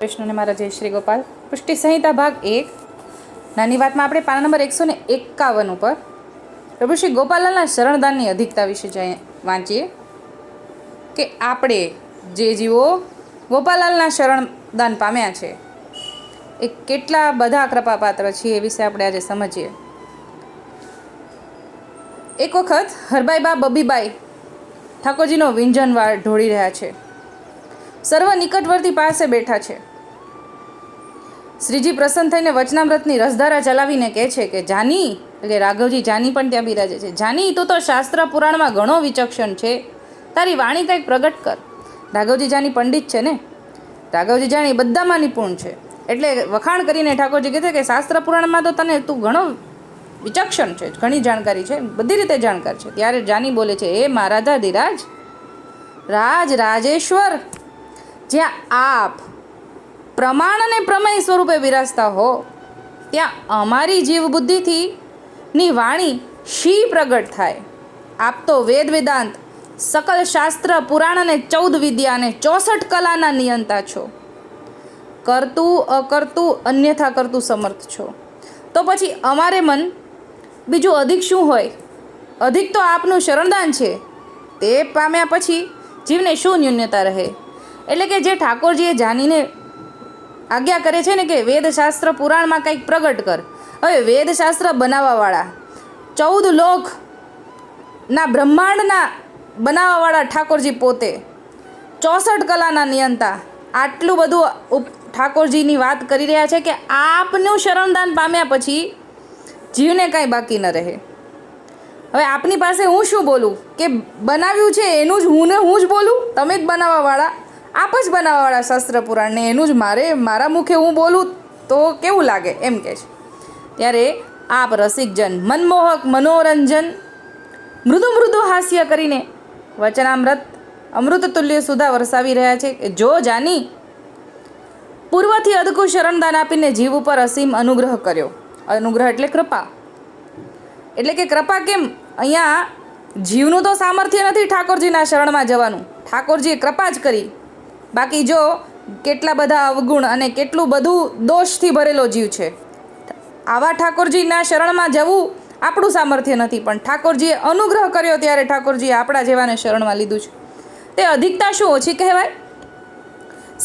કૃષ્ણને મારા જય શ્રી ગોપાલ. પુષ્ટિ સંહિતા ભાગ એક. નાની વાતમાં આપણે પાના નંબર એકસો ને એકાવન ઉપર પ્રભુ શ્રી ગોપાલલાલના શરણદાનની અધિકતા વિશે વાંચીએ. કે આપણે જે જીવો ગોપાલાલના શરણદાન પામ્યા છે, એ કેટલા બધા કૃપાપાત્ર છીએ એ વિશે આપણે આજે સમજીએ. એક વખત હરભાઈ બા બબીબાઈ ઠાકોરજીનો વિંજનવાર ઢોળી રહ્યા છે. સર્વ નિકટવર્તી પાસે બેઠા છે. શ્રીજી પ્રસન્ન થઈને વચનામ્રતની રસધારા ચલાવીને કહે છે કે જાની, એટલે રાઘવજી જાની પણ ત્યાં બિરાજે છે. જાની, તું તો શાસ્ત્ર પુરાણમાં ઘણો વિચક્ષણ છે. તારી વાણી કંઈક પ્રગટ કર. રાઘવજી જાની પંડિત છે ને? રાઘવજી જાની બધામાં નિપુણ છે. એટલે વખાણ કરીને ઠાકોરજી કહે છે કે શાસ્ત્ર પુરાણમાં તો તને તું ઘણો વિચક્ષણ છે. ઘણી જાણકારી છે. બધી રીતે જાણકાર છે. ત્યારે જાની બોલે છે એ મહારાજા, ધીરાજ. રાજ રાજેશ્વર. જ્યાં આપ પ્રમાણ અને પ્રમેય સ્વરૂપે બિરાજતા હો. ત્યાં અમારી જીવ બુદ્ધિથી ની વાણી શી પ્રગટ થાય? આપ તો વેદ વેદાંત, સકલ શાસ્ત્ર, પુરાણ અને ચૌદ વિદ્યા અને ચોસઠ કલાના નિયંતા છો. કરતું, અકર્તું, અન્યથા કરતું સમર્થ છો. તો પછી અમારે મન બીજું અધિક શું હોય? અધિક તો આપનું શરણદાન છે. તે પામ્યા પછી જીવને શું ન્યૂન્યતા રહે? એટલે કે જે ઠાકોરજીએ જાણીને આજ્ઞા કરે છે ને કે વેદશાસ્ત્ર પુરાણમાં કંઈક પ્રગટ કર. હવે વેદશાસ્ત્ર બનાવવાવાળા, ચૌદ લોક ના બ્રહ્માંડના બનાવવાવાળા ઠાકોરજી પોતે, ચોસઠ કલાના નિયંતા, આટલું બધું ઉપ- ઠાકોરજીની વાત કરી રહ્યા છે કે આપનું શરણદાન પામ્યા પછી જીવને કાંઈ બાકી ન રહે. હવે આપની પાસે હું શું બોલું? કે બનાવ્યું છે એનું જ હું ને હું જ બોલું? તમે જ બનાવવાવાળા. આપ જ બનાવવાવાળા શાસ્ત્ર પુરાણને એનું જ મારે, મારા મુખે હું બોલું તો કેવું લાગે? એમ કે છે. ત્યારે આપ રસિકજન, મનમોહક, મનોરંજન, મૃદુ મૃદુ હાસ્ય કરીને વચનામૃત, અમૃત તુલ્ય સુધા વરસાવી રહ્યા છે કે જો જાની, પૂર્વથી અદકુ શરણદાન આપીને જીવ ઉપર અસીમ અનુગ્રહ કર્યો. અનુગ્રહ એટલે કૃપા. એટલે કે કૃપા કેમ? અહીંયા જીવનું તો સામર્થ્ય નથી ઠાકોરજીના શરણમાં જવાનું. ઠાકોરજીએ કૃપા જ કરી. બાકી જો કેટલા બધા અવગુણ અને કેટલું બધું દોષથી ભરેલો જીવ છે. આવા ઠાકોરજીના શરણમાં જવું આપણું સામર્થ્ય નથી, પણ ઠાકોરજીએ અનુગ્રહ કર્યો ત્યારે ઠાકોરજીએ આપણા જેવાને શરણમાં લીધું છે. તે અધિકતા શું ઓછી કહેવાય?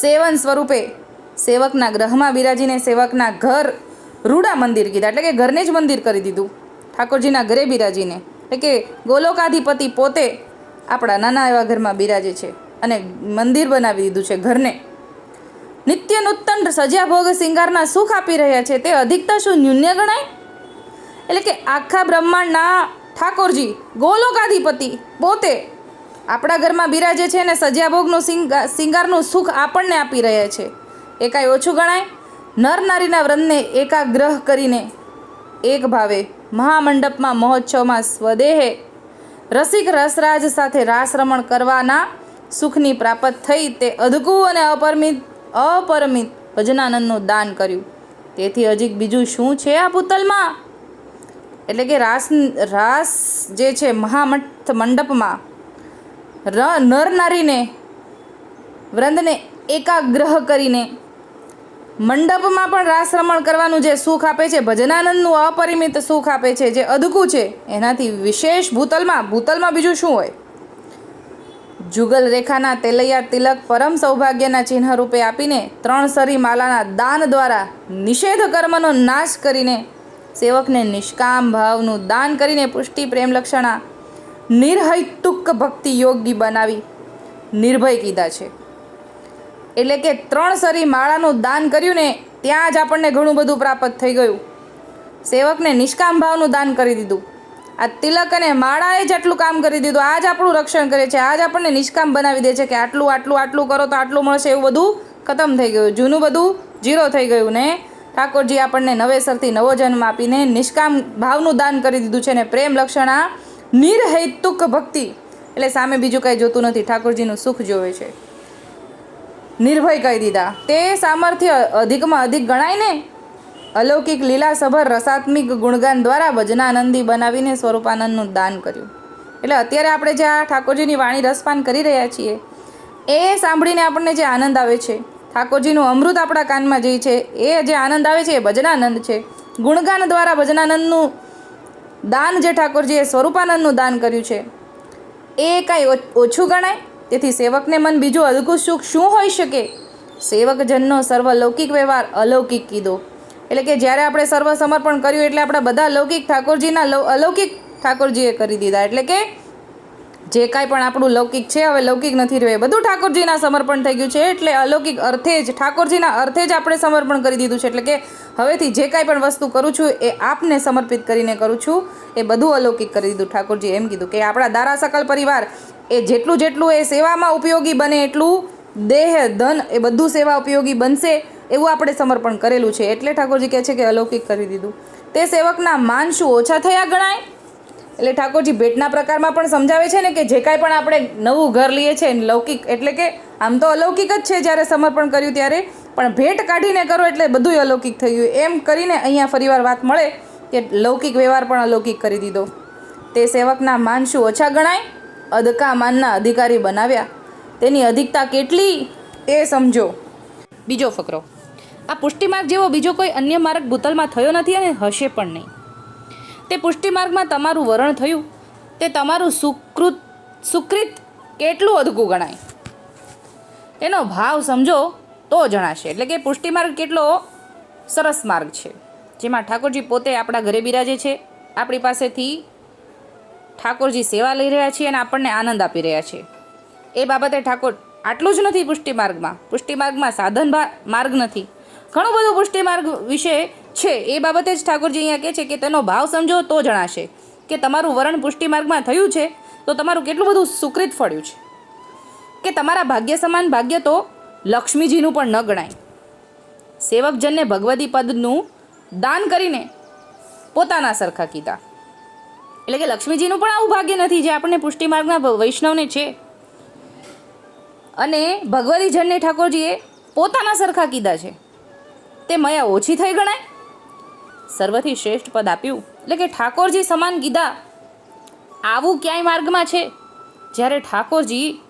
સેવન સ્વરૂપે સેવકના ગ્રહમાં બિરાજીને સેવકના ઘર રૂડા મંદિર કીધા, એટલે કે ઘરને જ મંદિર કરી દીધું. ઠાકોરજીના ઘરે બિરાજીને, એટલે કે ગોલોકાધિપતિ પોતે આપણા નાના એવા ઘરમાં બિરાજે છે. અને મંદિર બનાવી દીધું છે ઘરને. નિત્ય નૂતન સજ્યા ભોગ શિંગારના સુખ આપી રહ્યા છે. તે અધિકતા શું ન્યૂન્ય ગણાય? એટલે કે આખા બ્રહ્માંડના ઠાકોરજી, ગોલોકાધિપતિ પોતે આપણા ઘરમાં બિરાજે છે અને સજ્યા ભોગનું સિંગા સિંગારનું સુખ આપણને આપી રહ્યા છે. એ કાંઈ ઓછું ગણાય? નર નારીના વ્રતને એકાગ્રહ કરીને એક ભાવે મહામંડપમાં મહોત્સવમાં સ્વદેહે રસિક રસરાજ સાથે રાસ રમણ કરવાના સુખની પ્રાપ્ત થઈ તે અધકું અને અપરિમિત અપરિમિત ભજનાનંદનું દાન કર્યું. તેથી હજી બીજું શું છે આ પૂતલમાં? એટલે કે રાસ રાસ જે છે મહામઠ મંડપમાં, ર, નર નારીને વ્રંદને એકાગ્રહ કરીને મંડપમાં પણ રાસ રમણ કરવાનું જે સુખ આપે છે, ભજનાનંદનું અપરિમિત સુખ આપે છે, જે અદકું છે, એનાથી વિશેષ ભૂતલમાં ભૂતલમાં બીજું શું હોય? જુગલ રેખાના તેલૈયા તિલક પરમ સૌભાગ્યના ચિહ્ન રૂપે આપીને ત્રણ સરી માલાના દાન દ્વારા નિષેધ કર્મનો નાશ કરીને સેવકને નિષ્કામ ભાવનું દાન કરીને પુષ્ટિ પ્રેમલક્ષણા નિર્હૈતુક ભક્તિ યોગી બનાવી નિર્ભય કીધા છે. એટલે કે ત્રણ સરી માળાનું દાન કર્યું ને ત્યાં જ આપણને ઘણું બધું પ્રાપ્ત થઈ ગયું. સેવકને નિષ્કામ ભાવનું દાન કરી દીધું. આ તિલક અને માળાએ જ આટલું કામ કરી દીધું. આ જ આપણું રક્ષણ કરે છે. આ જ આપણને નિષ્કામ બનાવી દે છે કે આટલું આટલું આટલું કરો તો આટલું મળશે. એવું બધું ખતમ થઈ ગયું. જૂનું બધું જીરો થઈ ગયું ને? ઠાકોરજી આપણને નવેસરથી નવો જન્મ આપીને નિષ્કામ ભાવનું દાન કરી દીધું છે ને પ્રેમ લક્ષણ આ નિર્હૈતુક ભક્તિ. એટલે સામે બીજું કાંઈ જોતું નથી. ઠાકોરજીનું સુખ જોવે છે. નિર્ભય કહી દીધા. તે સામર્થ્ય અધિકમાં અધિક ગણાય ને? અલૌકિક લીલાસભર રસાત્મિક ગુણગાન દ્વારા ભજનાનંદી બનાવીને સ્વરૂપાનંદનું દાન કર્યું. એટલે અત્યારે આપણે જે આ ઠાકોરજીની વાણી રસપાન કરી રહ્યા છીએ, એ સાંભળીને આપણને જે આનંદ આવે છે. ઠાકોરજીનું અમૃત આપણા કાનમાં જે છે, એ જે આનંદ આવે છે, એ ભજનાનંદ છે. ગુણગાન દ્વારા ભજનાનંદનું દાન જે ઠાકોરજીએ સ્વરૂપાનંદનું દાન કર્યું છે, એ કાંઈ ઓછું ગણાય? તેથી સેવકને મન બીજું અદભુત સુખ શું હોઈ શકે? સેવકજનનો સર્વ લૌકિક વ્યવહાર અલૌકિક કીધો. એટલે કે જ્યારે આપણે સર્વ સમર્પણ કર્યું એટલે આપણા બધા લૌકિક ઠાકોરજીના અલૌકિક ઠાકોરજીએ કરી દીધા. એટલે કે જે કાંઈ પણ આપણું લૌકિક છે, હવે લૌકિક નથી રહ્યું. બધું ઠાકોરજીના સમર્પણ થઈ ગયું છે. એટલે અલૌકિક અર્થે જ, ઠાકોરજીના અર્થે જ આપણે સમર્પણ કરી દીધું છે. એટલે કે હવેથી જે કાંઈ પણ વસ્તુ કરું છું, એ આપને સમર્પિત કરીને કરું છું. એ બધું અલૌકિક કરી દીધું ઠાકોરજી એમ કીધું કે આપણા દારા સકલ પરિવાર એ જેટલું જેટલું એ સેવામાં ઉપયોગી બને એટલું દેહ, ધન એ બધું સેવા ઉપયોગી બનશે. એવું આપણે સમર્પણ કરેલું છે. એટલે ઠાકોરજી કહે છે કે અલૌકિક કરી દીધું. તે સેવકના માન શું ઓછા થયા ગણાય? એટલે ઠાકોરજી ભેટના પ્રકારમાં પણ સમજાવે છે ને કે જે કાંઈ પણ આપણે નવું ઘર લઈએ છીએ લૌકિક, એટલે કે આમ તો અલૌકિક જ છે જ્યારે સમર્પણ કર્યું ત્યારે. પણ ભેટ કાઢીને કરો એટલે બધુંય અલૌકિક થઈ ગયું. એમ કરીને અહીંયા ફરીવાર વાત મળે કે લૌકિક વ્યવહાર પણ અલૌકિક કરી દીધો. તે સેવકના માન શું ઓછા ગણાય? અદકા માનના અધિકારી બનાવ્યા. તેની અધિકતા કેટલી? એ સમજો. બીજો ફકરો. આ પુષ્ટિમાર્ગ જેવો બીજો કોઈ અન્ય માર્ગ ભૂતલમાં થયો નથી અને હશે પણ નહીં. તે પુષ્ટિમાર્ગમાં તમારું વરણ થયું. તે તમારું સુકૃત સુકૃત કેટલું અધકું ગણાય? એનો ભાવ સમજો તો જણાશે. એટલે કે પુષ્ટિમાર્ગ કેટલો સરસ માર્ગ છે. જેમાં ઠાકોરજી પોતે આપણા ઘરે બિરાજે છે. આપણી પાસેથી ઠાકોરજી સેવા લઈ રહ્યા છીએ અને આપણને આનંદ આપી રહ્યા છે. એ બાબતે ઠાકોર આટલું જ નથી પુષ્ટિમાર્ગમાં. પુષ્ટિમાર્ગમાં સાધન માર્ગ નથી. ઘણું બધું પુષ્ટિમાર્ગ વિશે છે, એ બાબતે જ ઠાકોરજી અહીંયા કહે છે કે તેનો ભાવ સમજો તો જણાશે. કે તમારું વરણ પુષ્ટિમાર્ગમાં થયું છે, તો તમારું કેટલું બધું સુકૃત ફળ્યું છે? કે તમારા ભાગ્ય સમાન ભાગ્ય તો લક્ષ્મીજીનું પણ ન ગણાય. સેવકજનને ભગવદી પદનું દાન કરીને પોતાના સરખા કીધા. એટલે કે લક્ષ્મીજીનું પણ આવું ભાગ્ય નથી જે આપણને પુષ્ટિમાર્ગના વૈષ્ણવને છે. અને ભગવતી જનને ઠાકોરજીએ પોતાના સરખા કીધા છે. તે મયા ઓછી થઈ ગણાય? સર્વથી શ્રેષ્ઠ પદ આપ્યું. એટલે કે ઠાકોરજી સમાન કીધા. આવું ક્યાંય માર્ગમાં છે? જ્યારે ઠાકોરજી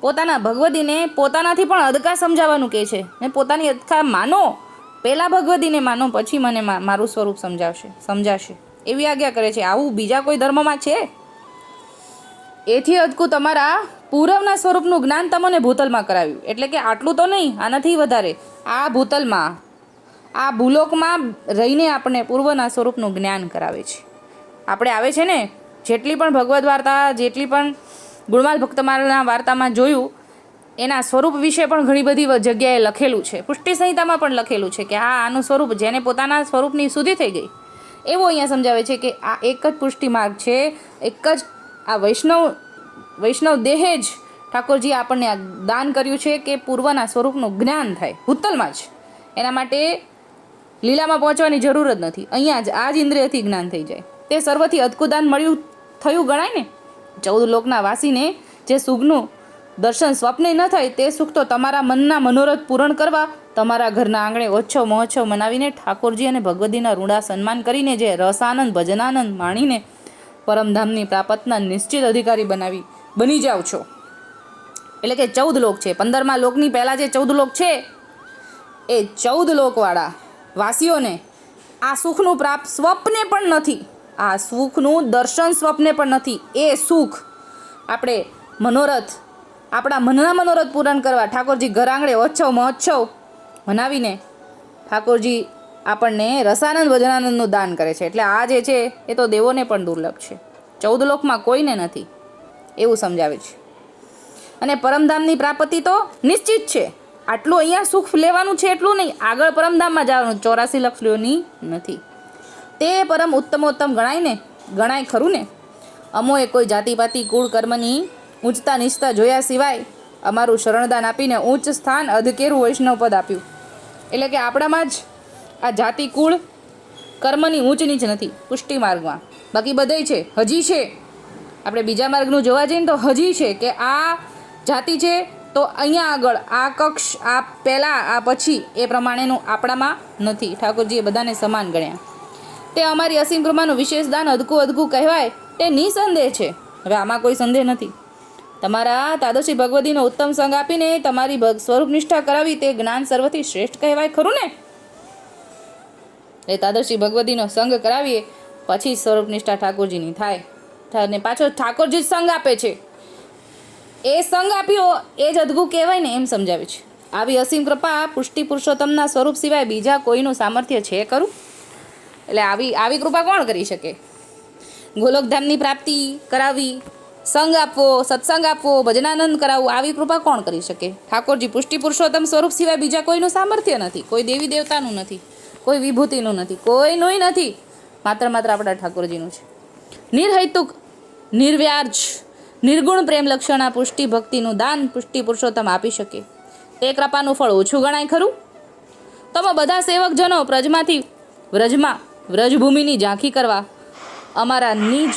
પોતાના ભગવતીને પોતાનાથી પણ અદકા સમજાવવાનું કહે છે. ને પોતાની અદકા માનો પહેલાં ભગવતીને માનો, પછી મને મારું સ્વરૂપ સમજાવશે, સમજાશે. એવી આજ્ઞા કરે છે. આવું બીજા કોઈ ધર્મમાં છે? એથી અદકું તમારા પૂરવના સ્વરૂપનું જ્ઞાન તમને ભૂતલમાં કરાવ્યું. એટલે કે આટલું તો નહીં, આનાથી વધારે. આ ભૂતલમાં આ ભૂલોકમાં રહીને આપણને પૂર્વના સ્વરૂપનું જ્ઞાન કરાવે છે. આપણે આવે છે ને, જેટલી પણ ભગવદ્ વાર્તા, જેટલી પણ ગુણમાલ ભક્તમાલના વાર્તામાં જોયું, એના સ્વરૂપ વિશે પણ ઘણી બધી જગ્યાએ લખેલું છે. પુષ્ટિ સંહિતામાં પણ લખેલું છે કે આ આનું સ્વરૂપ જેને પોતાના સ્વરૂપની સુધી થઈ ગઈ. એવું અહીંયા સમજાવે છે કે આ એક જ પુષ્ટિ માર્ગ છે, એક જ આ વૈષ્ણવ વૈષ્ણવ દેહે જ ઠાકોરજી આપણને આ દાન કર્યું છે કે પૂર્વના સ્વરૂપનું જ્ઞાન થાય. ભૂતલમાં જ. એના માટે લીલામાં પહોંચવાની જરૂર જ નથી. અહીંયા જ આ જ ઇન્દ્રિયથી જ્ઞાન થઈ જાય. તે સર્વથી અદકુદાન મળ્યું થયું ગણાય ને? ચૌદ લોકના વાસીને જે સુખનું દર્શન સ્વપ્ને ન થાય, તે સુખ તો તમારા મનના મનોરથ પૂરણ કરવા, તમારા ઘરના આંગણે ઓછો મહોત્સવ મનાવીને ઠાકોરજી અને ભગવતીના ઋણા સન્માન કરીને જે રસાનંદ, ભજનાનંદ માણીને પરમધામની પ્રાપતના નિશ્ચિત અધિકારી બનાવી બની જાઓ છો. એટલે કે ચૌદ લોક છે. પંદરમા લોકની પહેલાં જે ચૌદ લોક છે, એ ચૌદ લોકવાળા વાસીઓને, આ સુખનું પ્રાપ્ત સ્વપ્ને પણ નથી, આ સુખનું દર્શન સ્વપ્ને પણ નથી, એ સુખ. આપણે મનોરથ, આપણા મનના મનોરથ પૂરણ કરવા ઠાકોરજી ઘર આંગણે ઓછવ મહોત્સવ મનાવીને ઠાકોરજી આપણને રસાનંદ ભજનાનંદનું દાન કરે છે. એટલે આ જે છે, એ તો દેવોને પણ દુર્લભ છે. ચૌદ લોકમાં કોઈને નથી, એવું સમજાવે છે. અને પરમધામની પ્રાપ્તિ તો નિશ્ચિત છે. આટલું અહીંયા સુખ લેવાનું છે એટલું નહીં. આગળ પરમધામમાં જવાનું. ચોરાસી લક્ષ લેવાની નથી. તે પરમ ઉત્તમોત્તમ ગણાય ને? ગણાય ખરું ને? અમોએ કોઈ જાતિપાતિ, કુળ કર્મની ઊંચતા નીચતા જોયા સિવાય અમારું શરણદાન આપીને ઉચ્ચ સ્થાન અધકેરું વૈષ્ણવ પદ આપ્યું. એટલે કે આપણામાં જ આ જાતિ, કુળ કર્મની ઊંચ નીચ નથી. પુષ્ટિ માર્ગમાં. બાકી બધાય છે. હજી છે. આપણે બીજા માર્ગનું જોવા જઈએ ને તો હજી છે કે આ જાતિ છે તો અહીંયા આગળ આ કક્ષ, આ પહેલાં, આ પછી એ પ્રમાણેનું આપણામાં નથી. ઠાકોરજીએ બધાને સમાન ગણ્યા. તે અમારી અસીમ કૃપાનું વિશેષ દાન અધકું અધકું કહેવાય, તે નિસંદેહ છે. હવે આમાં કોઈ સંદેહ નથી. તમારા તાદશી ભગવતીનો ઉત્તમ સંગ આપીને તમારી સ્વરૂપ નિષ્ઠા કરાવી તે જ્ઞાન સર્વથી શ્રેષ્ઠ કહેવાય, ખરું ને? એ તાદશી ભગવતીનો સંગ કરાવીએ, પછી સ્વરૂપ નિષ્ઠા ઠાકોરજીની થાય. અને પાછો ઠાકોરજી જ સંગ આપે છે. એ સંગ આપ્યો, એ જ અદગું કહેવાય ને એમ સમજાવે છે. આવી અસીમ કૃપા પુષ્ટિ પુરુષોત્તમના સ્વરૂપ સિવાય બીજા કોઈનું સામર્થ્ય છે ખરું? એટલે આવી આવી કૃપા કોણ કરી શકે? ગોલોકધામની પ્રાપ્તિ કરાવી, સંગ આપવો, સત્સંગ આપવો, ભજનાનંદ કરાવવું, આવી કૃપા કોણ કરી શકે? ઠાકોરજી, પુષ્ટિ પુરુષોત્તમ સ્વરૂપ સિવાય બીજા કોઈનું સામર્થ્ય નથી. કોઈ દેવી દેવતાનું નથી. કોઈ વિભૂતિનું નથી. કોઈનું નથી. માત્ર માત્ર આપણા ઠાકોરજીનું છે. નિર્હૈતુક નિર્વ્યાજ નિર્ગુણ પ્રેમ આ પુષ્ટિ ભક્તિનું દાન પુષ્ટિ પુરુષોત્તમ આપી શકે. તે કૃપાનું ફળ ઓછું ગણાય ખરું? તમે બધા સેવકજનો પ્રજમાંથી વ્રજમાં વ્રજભૂમિની ઝાંખી કરવા અમારા નિજ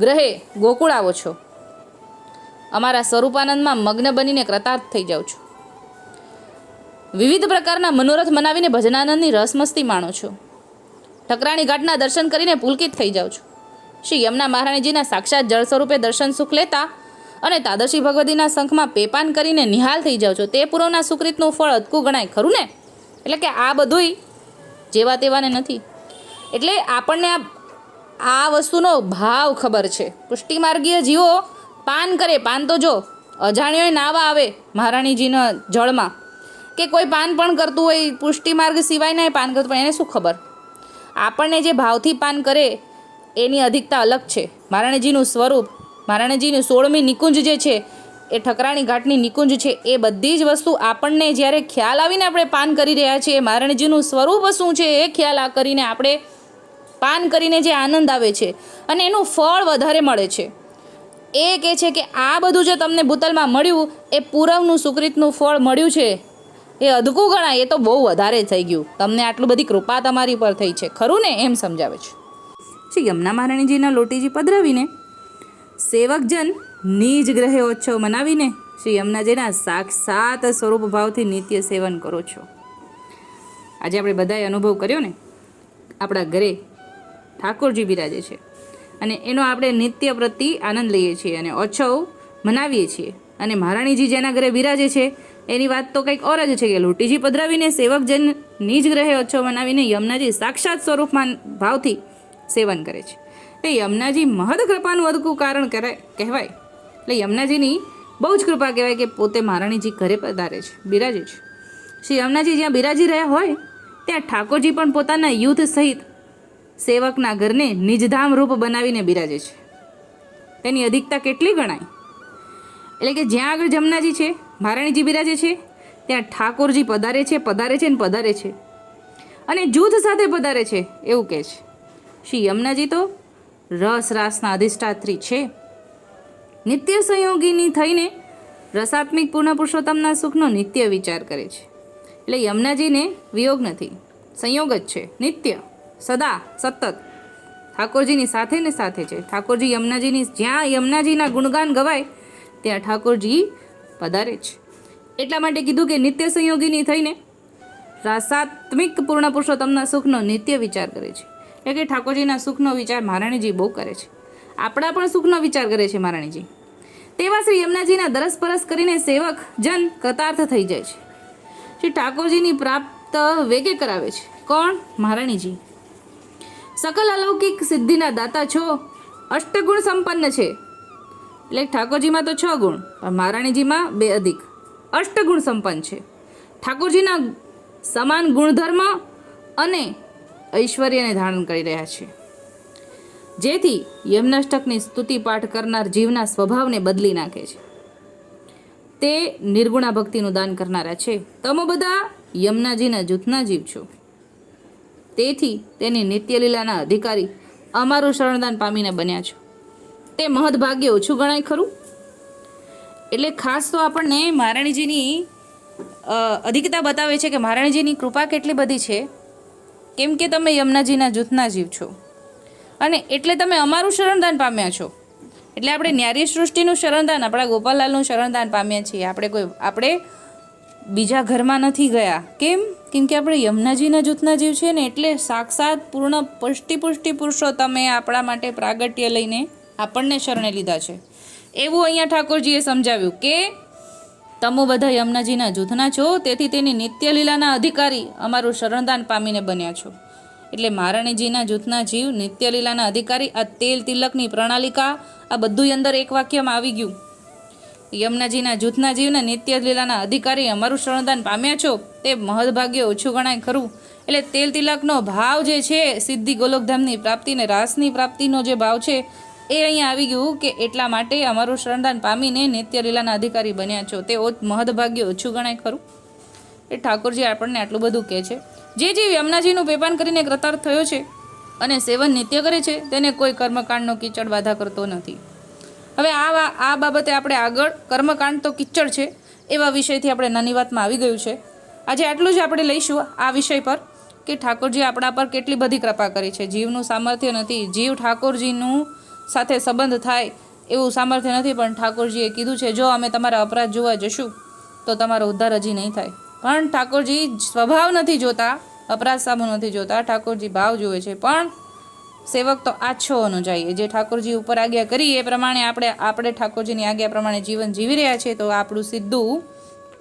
ગ્રહે ગોકુળ આવો છો. અમારા સ્વરૂપાનંદમાં મગ્ન બનીને કૃતાર્થ થઈ જાઓ છો. વિવિધ પ્રકારના મનોરથ મનાવીને ભજનાનંદની રસમસ્તી માણો છો. ઠકરાણી ઘાટના દર્શન કરીને પુલકિત થઈ જાઓ છો. શ્રી યમુના મહારાણીજીના સાક્ષાત જળ સ્વરૂપે દર્શન સુખ લેતા અને તાદશી ભગવતીના શંખમાં પેપાન કરીને નિહાલ થઈ જાઓ છો. તે પૂર્વના સુકૃતનું ફળ અદકું ગણાય, ખરું ને? એટલે કે આ બધુંય જેવા તેવાને નથી. એટલે આપણને આ આ વસ્તુનો ભાવ ખબર છે. પુષ્ટિમાર્ગીય જીવો પાન કરે, પાન તો જો, અજાણ્યોય નાવા આવે મહારાણીજીના જળમાં. કે કોઈ પાન પણ કરતું હોય પુષ્ટિમાર્ગ સિવાયના પાન કરતું પણ એને શું ખબર? આપણને જે ભાવથી પાન કરે એની અધિકતા અલગ છે. મહારાણીજીનું સ્વરૂપ મહારાણીજીનું સોળમી નિકુંજ જે છે, એ ઠકરાણી ઘાટની નિકુંજ છે. એ બધી જ વસ્તુ આપણને જ્યારે ખ્યાલ આવીને આપણે પાન કરી રહ્યા છીએ મહારાણીજીનું સ્વરૂપ શું છે એ ખ્યાલ આ કરીને આપણે પાન કરીને જે આનંદ આવે છે અને એનું ફળ વધારે મળે છે. એ કહે છે કે આ બધું જે તમને ભૂતલમાં મળ્યું, એ પૂરવનું સુકૃતનું ફળ મળ્યું છે, એ અધકું ગણાય, એ તો બહુ વધારે થઈ ગયું. તમને આટલું બધી કૃપા તમારી પર થઈ છે. ખરું ને? એમ સમજાવે છે. શ્રી યમુના મહારાણીજીના લોટીજી પધરાવીને. સેવકજન નિજ ગ્રહે ઉત્સવ મનાવીને શ્રી યમુનાજીના સાક્ષાત સ્વરૂપ ભાવથી નિત્ય સેવન કરો છો. આજે આપણે બધાએ અનુભવ કર્યો ને, આપણા ઘરે ઠાકોરજી બિરાજે છે અને એનો આપણે નિત્ય પ્રતિ આનંદ લઈએ છીએ અને ઓછવ મનાવીએ છીએ. અને મહારાણીજી જેના ઘરે બિરાજે છે, એની વાત તો કંઈક ઓર જ છે કે લોટીજી પધરાવીને સેવકજન નિજ ગ્રહે ઓછો મનાવીને યમુનાજી સાક્ષાત સ્વરૂપમાં ભાવથી સેવન કરે છે. એટલે યમુનાજી મહદ કૃપાનું અદકું કારણ કહેવાય. એટલે યમુનાજીની બહુ જ કૃપા કહેવાય કે પોતે મહારાણીજી ઘરે પધારે છે, બિરાજે છે. શ્રી યમુનાજી જ્યાં બિરાજી રહ્યા હોય, ત્યાં ઠાકોરજી પણ પોતાના યુદ્ધ સહિત સેવકના ઘરને નિજધામ રૂપ બનાવીને બિરાજે છે. તેની અધિકતા કેટલી ગણાય? એટલે કે જ્યાં આગળ જમનાજી છે, મહારાણીજી બિરાજે છે, ત્યાં ઠાકોરજી પધારે છે પધારે છે ને પધારે છે. અને જૂથ સાથે પધારે છે, એવું કહે છે. શ્રી યમુનાજી તો રસ રાસના અધિષ્ઠાત્રી છે. નિત્ય સંયોગીની થઈને રસાત્મિક પૂર્ણ પુરુષોત્તમના સુખનો નિત્ય વિચાર કરે છે. એટલે યમુનાજીને વિયોગ નથી, સંયોગ જ છે. નિત્ય, સદા, સતત. ઠાકોરજીની સાથે ને સાથે છે. ઠાકોરજી યમુનાજીની, જ્યાં યમુનાજીના ગુણગાન ગવાય, ત્યાં ઠાકોરજી પધારે છે. એટલા માટે કીધું કે નિત્ય સંયોગીની થઈને રાસાત્મિક પૂર્ણ પુરુષોત્તમના સુખનો નિત્ય વિચાર કરે છે. એટલે કે ઠાકોરજીના સુખનો વિચાર મહારાણીજી બહુ કરે છે. આપણા પણ સુખનો વિચાર કરે છે મહારાણીજી. તેવા શ્રી યમુનાજીના દરસ પરસ કરીને સેવક જન કતાર્થ થઈ જાય છે. શ્રી ઠાકોરજીની પ્રાપ્ત વેગે કરાવે છે. કોણ? મહારાણીજી. સકલ અલૌકિક સિદ્ધિના દાતા છો, અષ્ટગુણ સંપન્ન છે. એટલે ઠાકોરજીમાં તો છ ગુણ, પણ મહારાણીજીમાં બે અધિક. અષ્ટગુણ સંપન્ન છે. ઠાકોરજીના સમાન ગુણધર્મ અને ઐશ્વર્યને ધારણ કરી રહ્યા છે. જેથી યમનાષ્ટકની સ્તુતિ પાઠ કરનાર જીવના સ્વભાવને બદલી નાખે છે. તે નિર્ગુણા ભક્તિનું દાન કરનારા છે. તમે બધા યમનાજીના જૂથના જીવ છો. તેથી તેની નિત્યલીલાના અધિકારી અમારું શરણદાન પામીને બન્યા છો. તે મહદભાગ્ય ઓછું ગણાય ખરું? એટલે ખાસ તો આપણને મહારાણીજીની અધિકતા બતાવે છે કે મહારાણીજીની કૃપા કેટલી બધી છે. કેમ કે તમે યમુનાજીના જૂથના જીવ છો. અને એટલે તમે અમારું શરણદાન પામ્યા છો. એટલે આપણે ન્યારી સૃષ્ટિનું શરણદાન, આપણા ગોપાલલાલનું શરણદાન પામ્યા છીએ. આપણે કોઈ, આપણે બીજા ઘરમાં નથી ગયા. કેમ? કેમ કે આપણે યમુનાજીના જૂથના જીવ છીએ ને એટલે સાક્ષાત પૂર્ણ પુષ્ટિ પુષ્ટિ પુરુષો તમે આપણા માટે પ્રાગટ્ય લઈને આપણને શરણે લીધા છે. એવું અહીંયા ઠાકોરજીએ સમજાવ્યું કે તમે બધા યમુનાજીના જૂથના છો, તેથી તેની નિત્ય લીલાના અધિકારી અમારું શરણદાન પામીને બન્યા છો. એટલે મહારાણીજીના જૂથના જીવ નિત્ય લીલાના અધિકારી, આ તેલ તિલકની પ્રણાલિકા, આ બધું અંદર એક વાક્યમાં આવી ગયું. યમુનાજીના જૂથના જીવને નિત્ય લીલાના અધિકારી અમારું શરણદાન પામ્યા છો, તે મહદભાગ્ય ઓછું ગણાય ખરું. એટલે તેલ તિલકનો ભાવ જે છે, સિદ્ધિ ગોલોકધામની પ્રાપ્તિ ને રાસની પ્રાપ્તિનો જે ભાવ છે એ અહીંયા આવી ગયું કે એટલા માટે અમારું શરણદાન પામીને નિત્ય લીલાના અધિકારી બન્યા છો. તે ઓ- મહદભાગ્ય ઓછું ગણાય ખરું? એ ઠાકોરજી આપણને આટલું બધું કહે છે. જે જીવ યમુનાજીનું પેપાન કરીને કૃતાર્થ થયો છે અને સેવન નિત્ય કરે છે, તેને કોઈ કર્મકાંડનો કિચડ બાધા કરતો નથી. હવે આ આ બાબતે આપણે આગળ કર્મકાંડ તો કિચ્ચડ છે, એવા વિષયથી આપણે નાની વાતમાં આવી ગયું છે. આજે આટલું જ આપણે લઈશું આ વિષય પર કે ઠાકોરજી આપણા પર કેટલી બધી કૃપા કરી છે. જીવનું સામર્થ્ય નથી. જીવ ઠાકોરજીનું સાથે સંબંધ થાય એવું સામર્થ્ય નથી, પણ ઠાકોરજીએ કીધું છે, જો અમે તમારા અપરાધ જોવા જશું, તો તમારો ઉદ્ધાર હજી નહીં થાય. પણ ઠાકોરજી સ્વભાવ નથી જોતા, અપરાધ સામો નથી જોતા, ઠાકોરજી ભાવ જુએ છે. પણ સેવક તો આછો અનુજાઈએ જોઈએ જે ઠાકોરજી ઉપર આજ્ઞા કરી, એ પ્રમાણે આપણે આપણે ઠાકોરજીની આજ્ઞા પ્રમાણે જીવન જીવી રહ્યા છીએ, તો આપણું સીધું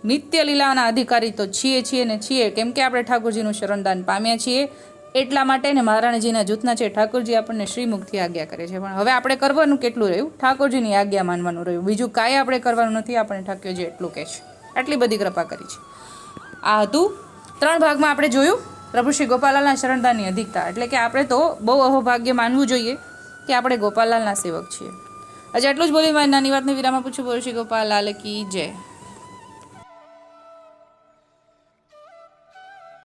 નિત્ય લીલાના અધિકારી તો છીએ છીએ ને છીએ, કેમ કે આપણે ઠાકોરજીનું શરણદાન પામ્યા છીએ. એટલા માટે ને મહારાણીજીના જૂથના છે, ઠાકોરજી આપણને શ્રીમુખથી આજ્ઞા કરે છે. પણ હવે આપણે કરવાનું કેટલું રહ્યું? ઠાકોરજીની આજ્ઞા માનવાનું રહ્યું. બીજું કાંઈ આપણે કરવાનું નથી આપણે ઠાકોરજી એટલું કહે છે. આટલી બધી કૃપા કરી છે. આ હતું ત્રણ ભાગમાં આપણે જોયું, પ્રભુ શ્રી ગોપાલાલના શરણદાનની અધિકતા. એટલે કે આપણે તો બહુ અહોભાગ્ય માનવું જોઈએ કે આપણે ગોપાલાલના સેવક છીએ. આજે આટલું જ બોલી, મારી નાની વાતને વિરામાં પૂછું બોલું શ્રી ગોપાલ લાલ કી જય.